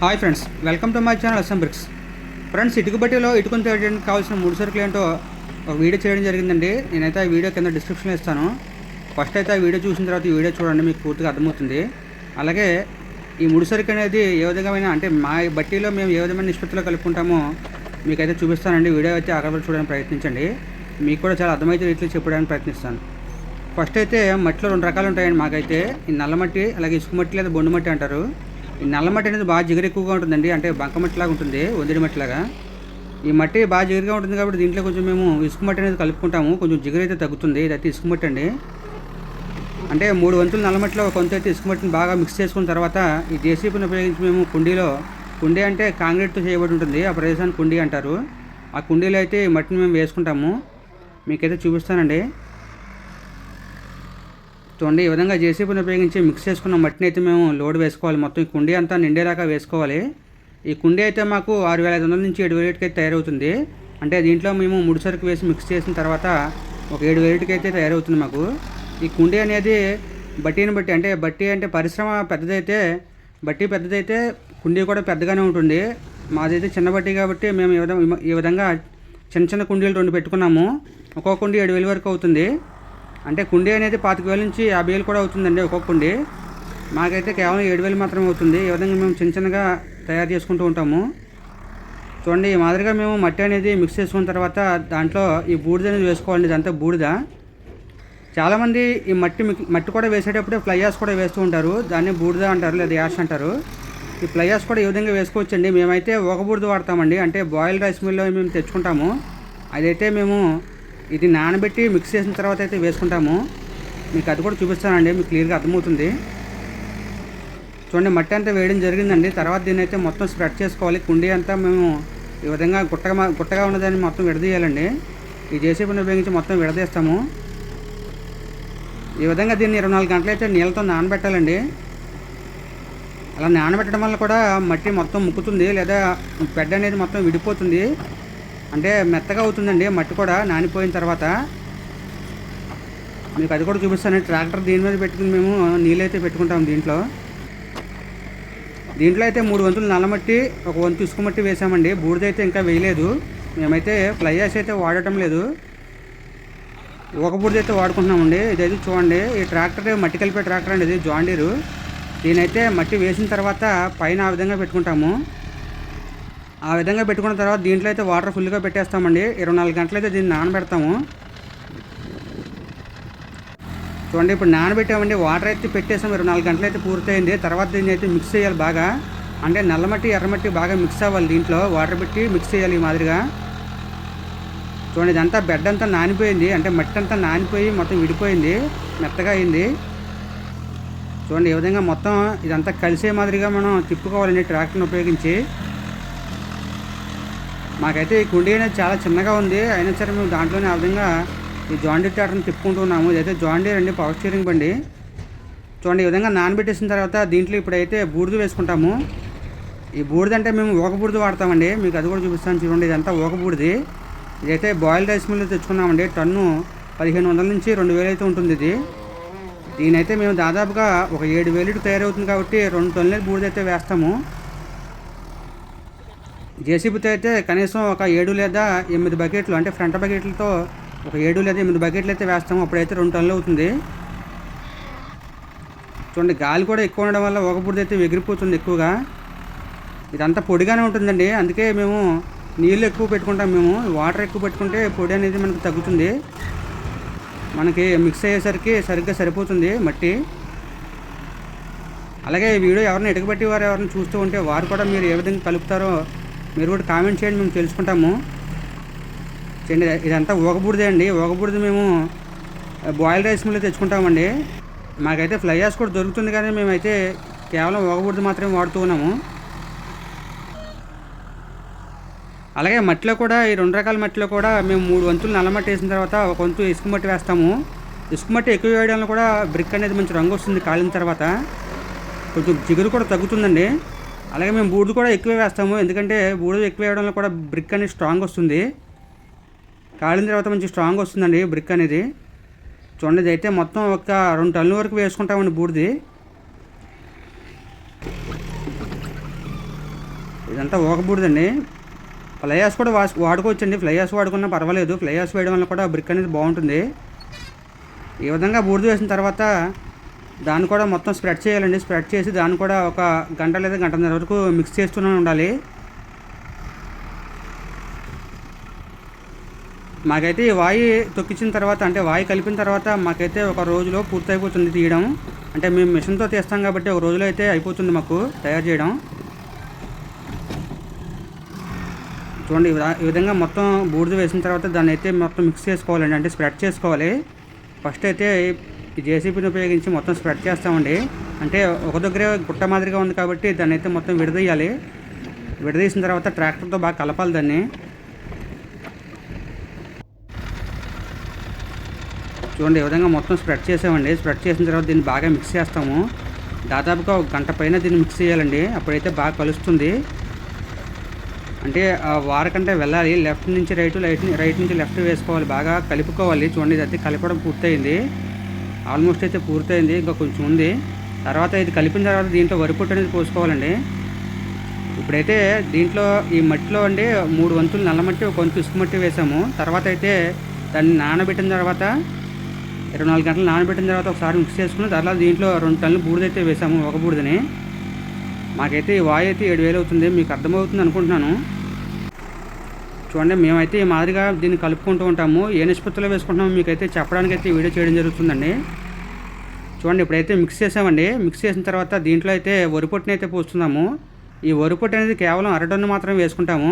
Hi friends welcome to my channel Assam bricks friends ఇటుకు బట్టీలో ఇటుకుని తేయడానికి కావాల్సిన మూడు సరుకులు ఏంటో ఒక వీడియో చేయడం జరిగిందండి. నేనైతే ఆ వీడియో కింద డిస్క్రిప్షన్లో ఇస్తాను. ఫస్ట్ అయితే ఆ వీడియో చూసిన తర్వాత ఈ వీడియో చూడండి మీకు పూర్తిగా అర్థమవుతుంది. అలాగే ఈ ముడి సరుకు అనేది ఏ విధమైన అంటే మా బట్టీలో మేము ఏ విధమైన నిష్పత్తిలో కలుపుకుంటామో మీకైతే చూపిస్తానండి. వీడియో అయితే అక్కడ చూడడానికి ప్రయత్నించండి. మీకు కూడా చాలా అర్థమైతే రీతిలో చెప్పడానికి ప్రయత్నిస్తాను. ఫస్ట్ అయితే మట్టిలో రెండు రకాలు ఉంటాయండి మాకైతే. ఈ నల్ల మట్టి అలాగే ఇసుక మట్టి లేదా బొండు మట్టి అంటారు. ఈ నల్ల మట్టి అనేది బాగా జిగురు ఎక్కువగా ఉంటుందండి. అంటే బంకమట్టిలాగా ఉంటుంది ఒందిడి మట్టిలాగా ఈ మట్టి బాగా జిగురుగా ఉంటుంది కాబట్టి దీంట్లో కొంచెం మేము ఇసుక మట్టి అనేది కలుపుకుంటాము. కొంచెం జిగురు అయితే తగ్గుతుంది. ఇదైతే ఇసుక మట్టి అండి. అంటే మూడు వంతులు నల్ల మట్టిలో కొంత అయితే ఇసుక మట్టిని బాగా మిక్స్ చేసుకున్న తర్వాత ఈ జేసీబీని ఉపయోగించి మేము కుండీలో కుండీ అంటే కాంక్రీట్తో చేయబడి ఉంటుంది. ఆ ప్రదేశాన్ని కుండీ అంటారు. ఆ కుండీలో అయితే ఈ మట్టిని మేము వేసుకుంటాము. మీకైతే చూపిస్తానండి. చూడండి ఈ విధంగా జేసీబీని ఉపయోగించి మిక్స్ చేసుకున్న మట్టిని అయితే మేము లోడ్ వేసుకోవాలి. మొత్తం ఈ కుండీ అంతా నిండేలాగా వేసుకోవాలి. ఈ కుండీ అయితే మాకు ఆరు వేల ఐదు వందల నుంచి ఏడు వేలకి అయితే తయారవుతుంది. అంటే దీంట్లో మేము ముడి సరుకు వేసి మిక్స్ చేసిన తర్వాత ఒక ఏడు వేలకి అయితే తయారవుతుంది మాకు. ఈ కుండీ అనేది బట్టీని బట్టి అంటే బట్టి అంటే పరిశ్రమ పెద్దదైతే బట్టి పెద్దదైతే కుండీ కూడా పెద్దగానే ఉంటుంది. మాదైతే చిన్న బట్టి కాబట్టి మేము ఈ విధంగా ఈ విధంగా చిన్న చిన్న కుండీలు రెండు పెట్టుకున్నాము. ఒక్కొక్క కుండీ ఏడు వేలు వరకు అవుతుంది. అంటే కుండీ అనేది పాతిక వేల నుంచి యాభై వేలు కూడా అవుతుందండి ఒక్కొక్క కుండీ. మాకైతే కేవలం ఏడు వేలు మాత్రమే అవుతుంది. ఈ విధంగా మేము చిన్న చిన్నగా తయారు చేసుకుంటూ ఉంటాము. చూడండి ఈ మాదిరిగా మేము మట్టి అనేది మిక్స్ చేసుకున్న తర్వాత దాంట్లో ఈ బూడిద అనేది వేసుకోవాలండి. ఇదంతా బూడిద. చాలామంది ఈ మట్టి మట్టి కూడా వేసేటప్పుడే ఫ్లైయాస్ కూడా వేస్తూ ఉంటారు. దాన్ని బూడిద అంటారు లేదా యాష్ అంటారు. ఈ ఫ్లైయాస్ కూడా ఈ విధంగా వేసుకోవచ్చండి? మేమైతే ఒక బూడిద వాడతామండి. అంటే బాయిల్ రైస్ మిల్లో మేము తెచ్చుకుంటాము. అదైతే మేము ఇది నానబెట్టి మిక్స్ చేసిన తర్వాత అయితే వేసుకుంటాము. మీకు అది కూడా చూపిస్తానండి మీకు క్లియర్గా అర్థమవుతుంది. చూడండి మట్టి అంతా వేయడం జరిగిందండి. తర్వాత దీన్ని అయితే మొత్తం స్ప్రెడ్ చేసుకోవాలి. కుండీ అంతా మేము ఈ విధంగా గుట్టగా గుట్టగా ఉన్నదాన్ని మొత్తం విడదీయాలండి. ఈ జేసీబీని ఉపయోగించి మొత్తం విడదీస్తాము. ఈ విధంగా దీన్ని ఇరవై నాలుగు గంటలు అయితే నీళ్ళతో నానబెట్టాలండి. అలా నానబెట్టడం వల్ల కూడా మట్టి మొత్తం ముక్కుతుంది లేదా బెడ్ అనేది మొత్తం విడిపోతుంది. అంటే మెత్తగా అవుతుందండి మట్టి కూడా నానిపోయిన తర్వాత. మీకు అది కూడా చూపిస్తాను ట్రాక్టర్ దీని మీద పెట్టుకుని మేము నీళ్ళైతే పెట్టుకుంటాం దీంట్లో. దీంట్లో అయితే మూడు వంతులు నల్లమట్టి ఒక వంతు ఇసుక మట్టి వేసామండి బూడిదైతే ఇంకా వేయలేదు. మేమైతే ఫ్లైయాస్ అయితే వాడటం లేదు. ఒక బూడిద అయితే వాడుకుంటున్నామండి ఇదైతే చూడండి ఈ ట్రాక్టర్ మట్టి కలిపే ట్రాక్టర్ అండి ఇది జాండీరు. దీనైతే మట్టి వేసిన తర్వాత పైన ఆ విధంగా పెట్టుకుంటాము. ఆ విధంగా పెట్టుకున్న తర్వాత దీంట్లో అయితే వాటర్ ఫుల్గా పెట్టేస్తామండి. ఇరవై నాలుగు గంటలు అయితే దీన్ని నానబెడతాము. చూడండి ఇప్పుడు నానబెట్టామండి. వాటర్ అయితే పెట్టేసాం ఇరవై నాలుగు గంటలు అయితే పూర్తయింది. తర్వాత దీన్ని అయితే మిక్స్ చేయాలి బాగా. అంటే నల్లమట్టి ఎర్రమట్టి బాగా మిక్స్ అవ్వాలి దీంట్లో. వాటర్ పెట్టి మిక్స్ చేయాలి ఈ మాదిరిగా. చూడండి ఇదంతా బెడ్ అంతా నానిపోయింది. అంటే మట్టి అంతా నానిపోయి మొత్తం విడిపోయింది. మెత్తగా అయింది. చూడండి ఈ విధంగా మొత్తం ఇదంతా కలిసే మాదిరిగా మనం తిప్పుకోవాలండి ట్రాక్టర్ని ఉపయోగించి. మాకైతే ఈ కుండీ అనేది చాలా చిన్నగా ఉంది. అయినా సరే మేము దాంట్లోనే ఆ విధంగా ఈ జాండీ ట్రాక్టర్ని తిప్పుకుంటున్నాము ఇదైతే జాండీ అండి పవర్ స్టీరింగ్ బండి. చూడండి ఈ విధంగా నానబెట్టేసిన తర్వాత దీంట్లో ఇప్పుడైతే బూడిద వేసుకుంటాము. ఈ బూడిద అంటే మేము ఒక బూడిద వాడతామండి. మీకు అది కూడా చూపిస్తాను చూడండి ఇదంతా ఒక బూడిది. ఇదైతే బాయిల్ రైస్ మిల్లు తెచ్చుకున్నామండి. టన్ను పదిహేను వందల నుంచి రెండు వేలు అయితే ఉంటుంది ఇది. దీనైతే మేము దాదాపుగా ఒక ఏడు వేలు తయారవుతుంది కాబట్టి రెండు టన్నుల బూడిద అయితే వేస్తాము. జేసీబీతో అయితే కనీసం ఒక ఏడు లేదా ఎనిమిది బకెట్లు అంటే ఫ్రంట్ బకెట్లతో ఒక ఏడు లేదా ఎనిమిది బకెట్లు అయితే వేస్తాము. అప్పుడైతే రెండు టన్నులు అవుతుంది. చూడండి గాలి కూడా ఎక్కువ ఉండడం వల్ల ఒక బుడిద అయితే ఎగిరిపోతుంది ఎక్కువగా. ఇదంతా పొడిగానే ఉంటుందండి. అందుకే మేము నీళ్ళు ఎక్కువ పెట్టుకుంటాం మేము. వాటర్ ఎక్కువ పెట్టుకుంటే పొడి అనేది మనకు తగ్గుతుంది. మనకి మిక్స్ అయ్యేసరికి సరిగ్గా సరిపోతుంది మట్టి. అలాగే ఈ వీడియో ఎవరిని ఎటుకబెట్టి వారు ఎవరిని చూస్తూ ఉంటే వారు కూడా మీరు ఏ విధంగా కలుపుతారో మీరు కూడా కామెంట్ చేయండి మేము తెలుసుకుంటాము. చేయండి ఇదంతా ఊగబూడిదే అండి ఊగబుడిది మేము బాయిల్ రైస్ మిల్లు తెచ్చుకుంటామండి. మాకైతే ఫ్లైయాస్ కూడా దొరుకుతుంది కానీ మేమైతే కేవలం ఊగబుడిది మాత్రమే వాడుతూ ఉన్నాము. అలాగే మట్టిలో కూడా ఈ రెండు రకాల మట్టిలో కూడా మేము మూడు వంతులు నల్ల మట్టి వేసిన తర్వాత ఒక వంతు ఇసుక మట్టి వేస్తాము. ఇసుక మట్టి ఎక్కువ వేయడం వల్ల కూడా బ్రిక్ అనేది మంచి రంగు వస్తుంది కాలిన తర్వాత. కొంచెం జిగురు కూడా తగ్గుతుందండి. అలాగే మేము బూడిద కూడా ఎక్కువ వేస్తాము. ఎందుకంటే బూడిద ఎక్కువ వేయడం వల్ల కూడా బ్రిక్ అనేది స్ట్రాంగ్ వస్తుంది. కాలిన తర్వాత మంచి స్ట్రాంగ్ వస్తుందండి బ్రిక్ అనేది. చూడండి అయితే మొత్తం ఒక రెండు టన్నుల వరకు వేసుకుంటామండి బూడిది. ఇదంతా ఒక బూడిదండి. ఫ్లైయాస్ కూడా వాస్ వాడుకోవచ్చండి. ఫ్లైయాస్ వాడుకున్నా పర్వాలేదు. ఫ్లైయాస్ వేయడం వల్ల కూడా బ్రిక్ అనేది బాగుంటుంది. ఈ విధంగా బూడిద వేసిన తర్వాత దాన్ని కూడా మొత్తం స్ప్రెడ్ చేయాలండి. స్ప్రెడ్ చేసి దాన్ని కూడా ఒక గంట లేదా గంటన్నర వరకు మిక్స్ చేస్తూనే ఉండాలి. మాకైతే ఈ వాయి తొక్కించిన తర్వాత అంటే వాయి కలిపిన తర్వాత మాకైతే ఒక రోజులో పూర్తి అయిపోతుంది తీయడం. అంటే మేము మిషన్తో తీస్తాం కాబట్టి ఒక రోజులో అయితే అయిపోతుంది మాకు తయారు చేయడం. చూడండి ఈ ఈ విధంగా మొత్తం బూడిద వేసిన తర్వాత దాన్ని అయితే మొత్తం మిక్స్ చేసుకోవాలండి. అంటే స్ప్రెడ్ చేసుకోవాలి. ఫస్ట్ అయితే ఈ జేసీబీని ఉపయోగించి మొత్తం స్ప్రెడ్ చేస్తామండి. అంటే ఒక దగ్గరే గుట్ట మాదిరిగా ఉంది కాబట్టి దాన్ని అయితే మొత్తం విడదీయాలి. విడదీసిన తర్వాత ట్రాక్టర్తో బాగా కలపాలి దాన్ని. చూడండి ఈ విధంగా మొత్తం స్ప్రెడ్ చేసామండి. స్ప్రెడ్ చేసిన తర్వాత దీన్ని బాగా మిక్స్ చేస్తాము. దాదాపుగా ఒక గంట పైన దీన్ని మిక్స్ చేయాలండి. అప్పుడైతే బాగా కలుస్తుంది. అంటే ఆ వారకంటే వెళ్ళాలి. లెఫ్ట్ నుంచి రైట్ రైట్ రైట్ నుంచి లెఫ్ట్ వేసుకోవాలి. బాగా కలుపుకోవాలి. చూడండి ఇది అయితే కలపడం పూర్తయింది. ఆల్మోస్ట్ అయితే పూర్తయింది ఇంకా కొంచెం ఉంది. తర్వాత ఇది కలిపిన తర్వాత దీంట్లో వరిపొట్టు అనేది పోసుకోవాలండి. ఇప్పుడైతే దీంట్లో ఈ మట్టిలో అండి మూడు వంతులు నల్ల మట్టి ఒక వంతు ఇసుక మట్టి వేసాము. తర్వాత అయితే దాన్ని నానబెట్టిన తర్వాత ఇరవై నాలుగు గంటలు నానబెట్టిన తర్వాత ఒకసారి మిక్స్ చేసుకుని తర్వాత దీంట్లో రెండు టన్నులు బూడిదైతే వేసాము ఒక బూడిదని. మాకైతే ఈ వాయు అయితే ఏడు వేలు అవుతుంది మీకు అర్థమవుతుంది అనుకుంటున్నాను. చూడండి మేమైతే ఈ మాదిరిగా దీన్ని కలుపుకుంటూ ఉంటాము. ఏ నిష్పత్తిలో వేసుకుంటున్నామో మీకైతే చెప్పడానికి అయితే వీడియో చేయడం జరుగుతుందండి. చూడండి ఇప్పుడైతే మిక్స్ చేసామండి. మిక్స్ చేసిన తర్వాత దీంట్లో అయితే వరిపొట్టుని అయితే పోస్తున్నాము. ఈ వరిపొట్టు అనేది కేవలం అర టన్ను మాత్రమే వేసుకుంటాము.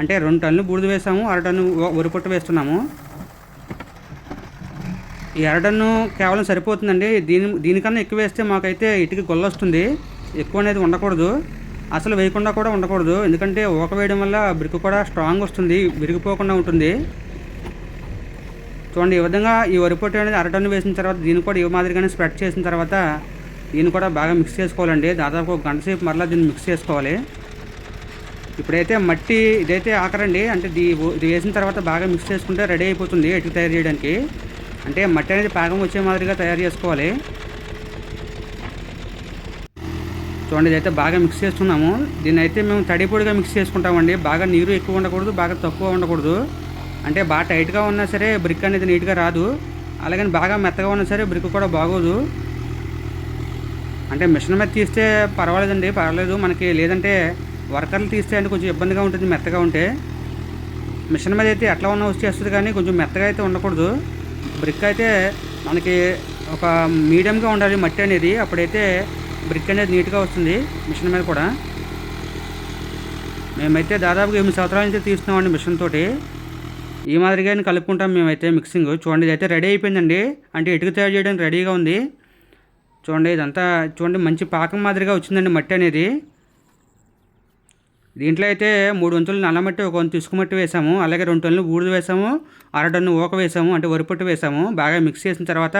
అంటే రెండు టన్నులు బూడిద వేసాము అర టన్ను వరిపొట్టు వేస్తున్నాము. ఈ అర టన్ను కేవలం సరిపోతుందండి. దీని దీనికన్నా ఎక్కువ వేస్తే మాకైతే ఇటుక గొల్ల వస్తుంది ఎక్కువ అనేది ఉండకూడదు అసలు వేయకుండా కూడా ఉండకూడదు. ఎందుకంటే ఊక వేయడం వల్ల బ్రిక్ కూడా స్ట్రాంగ్ వస్తుంది విరిగిపోకుండా ఉంటుంది. చూడండి ఈ విధంగా ఈ వరిపొట్టు అనేది అరటన్ను వేసిన తర్వాత దీన్ని కూడా ఈ మాదిరిగానే స్ప్రెడ్ చేసిన తర్వాత దీన్ని కూడా బాగా మిక్స్ చేసుకోవాలండి. దాదాపు ఒక గంట సేపు మరలా దీన్ని మిక్స్ చేసుకోవాలి. ఇప్పుడైతే మట్టి ఇదైతే ఆకరండి. అంటే దీ ఇది వేసిన తర్వాత బాగా మిక్స్ చేసుకుంటే రెడీ అయిపోతుంది ఎటు తయారు చేయడానికి. అంటే మట్టి అనేది పాకం వచ్చే మాదిరిగా తయారు చేసుకోవాలి. చూడండి ఇదైతే బాగా మిక్స్ చేస్తున్నాము. దీన్ని అయితే మేము తడి పొడిగా మిక్స్ చేసుకుంటామండి. బాగా నీరు ఎక్కువ ఉండకూడదు బాగా తక్కువ ఉండకూడదు. అంటే బాగా టైట్గా ఉన్నా సరే బ్రిక్ అనేది నీట్గా రాదు. అలాగని బాగా మెత్తగా ఉన్నా సరే బ్రిక్ కూడా బాగోదు. అంటే మిషన్ మీద తీస్తే పర్వాలేదండి పర్వాలేదు. మనకి లేదంటే వర్కర్లు తీస్తే అంటే కొంచెం ఇబ్బందిగా ఉంటుంది మెత్తగా ఉంటే. మిషన్ మీద అయితే ఎట్లా ఉన్నా వచ్చేస్తుంది కానీ కొంచెం మెత్తగా అయితే ఉండకూడదు. బ్రిక్ అయితే మనకి ఒక మీడియంగా ఉండాలి మట్టి అనేది. అప్పుడైతే బ్రిక్ అనేది నీట్గా వస్తుంది మిషన్ మీద కూడా. మేమైతే దాదాపుగా ఎనిమిది సంవత్సరాల నుంచి తీస్తున్నామండి మిషన్ తోటి. ఈ మాదిరిగానే కలుపుకుంటాం మేమైతే మిక్సింగ్. చూడండి ఇదైతే రెడీ అయిపోయిందండి. అంటే ఇటుక తయారు చేయడానికి రెడీగా ఉంది. చూడండి ఇదంతా చూడండి మంచి పాకం మాదిరిగా వచ్చిందండి మట్టి అనేది. దీంట్లో అయితే మూడు వంతులు నల్ల మట్టి ఒక వంతు ఇసుక మట్టి వేసాము. అలాగే రెండు టన్నులు బూడిద వేసాము. అర టన్ను ఊక వేసాము. అంటే వరిపొట్టు వేసాము. బాగా మిక్స్ చేసిన తర్వాత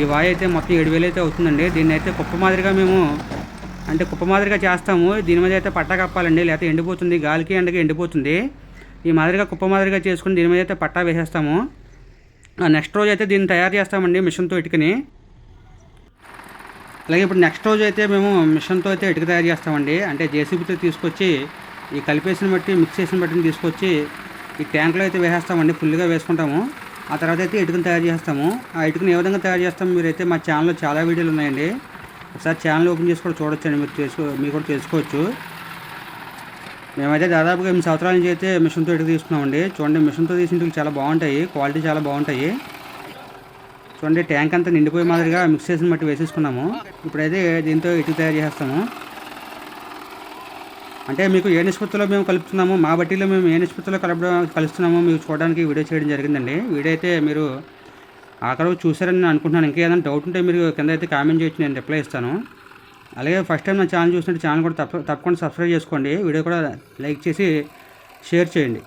ఈ వాయి అయితే మొత్తం ఏడు వేలు అయితే అవుతుందండి. దీన్ని అయితే కుప్ప మాదిరిగా మేము అంటే కుప్ప మాదిరిగా చేస్తాము. దీని మీద అయితే పట్టా కప్పాలండి. లేకపోతే ఎండిపోతుంది. గాలికి ఎండకి ఎండిపోతుంది. ఈ మాదిరిగా కుప్ప మాదిరిగా చేసుకుని దీని మీద అయితే పట్టా వేసేస్తాము. నెక్స్ట్ రోజు అయితే దీన్ని తయారు చేస్తామండి మిషన్తో ఇటుకని. అలాగే ఇప్పుడు నెక్స్ట్ రోజు అయితే మేము మిషన్తో అయితే ఇటుక తయారు చేస్తామండి. అంటే జేసీబీతో తీసుకొచ్చి ఈ కలిపేసిన బట్టి మిక్స్ చేసిన బట్టి తీసుకొచ్చి ఈ ట్యాంక్లో అయితే వేసేస్తామండి. ఫుల్గా వేసుకుంటాము. ఆ తర్వాత అయితే ఇటుకను తయారు చేస్తాము. ఆ ఇటుకను ఏ విధంగా తయారు చేస్తాము మీరైతే మా ఛానల్లో చాలా వీడియోలు ఉన్నాయండి. ఒకసారి ఛానల్ ఓపెన్ చేసి కూడా చూడొచ్చండి మీరు తెలుసుకో మీరు కూడా తెలుసుకోవచ్చు. మేమైతే దాదాపుగా ఎనిమిది సంవత్సరాల నుంచి అయితే మిషన్తో ఇటుక తీసుకున్నామండి. చూడండి మిషన్తో తీసిన చాలా బాగుంటాయి క్వాలిటీ చాలా బాగుంటాయి. చూడండి ట్యాంక్ అంతా నిండిపోయే మాదిరిగా మిక్స్ చేసిన మట్టి వేసేసుకున్నాము. ఇప్పుడైతే దీంతో ఇటుక తయారు చేస్తాము. అంటే మీకు ఏ నిష్పత్తిలో మేము కలుపుతున్నాము మా బట్టీలో మేము ఏ నిష్పత్తిలో కలపడం కలుస్తున్నామో మీకు చూడడానికి వీడియో చేయడం జరిగిందండి. వీడియో అయితే మీరు ఆఖరి చూసారని నేను అనుకుంటున్నాను. ఇంకా ఏదైనా డౌట్ ఉంటే మీరు కింద అయితే కామెంట్ చేయొచ్చు నేను రిప్లై ఇస్తాను. అలాగే ఫస్ట్ టైం నా ఛానల్ చూసినట్టు ఛానల్ కూడా తప్ప తప్పకుండా సబ్స్క్రైబ్ చేసుకోండి. వీడియో కూడా లైక్ చేసి షేర్ చేయండి.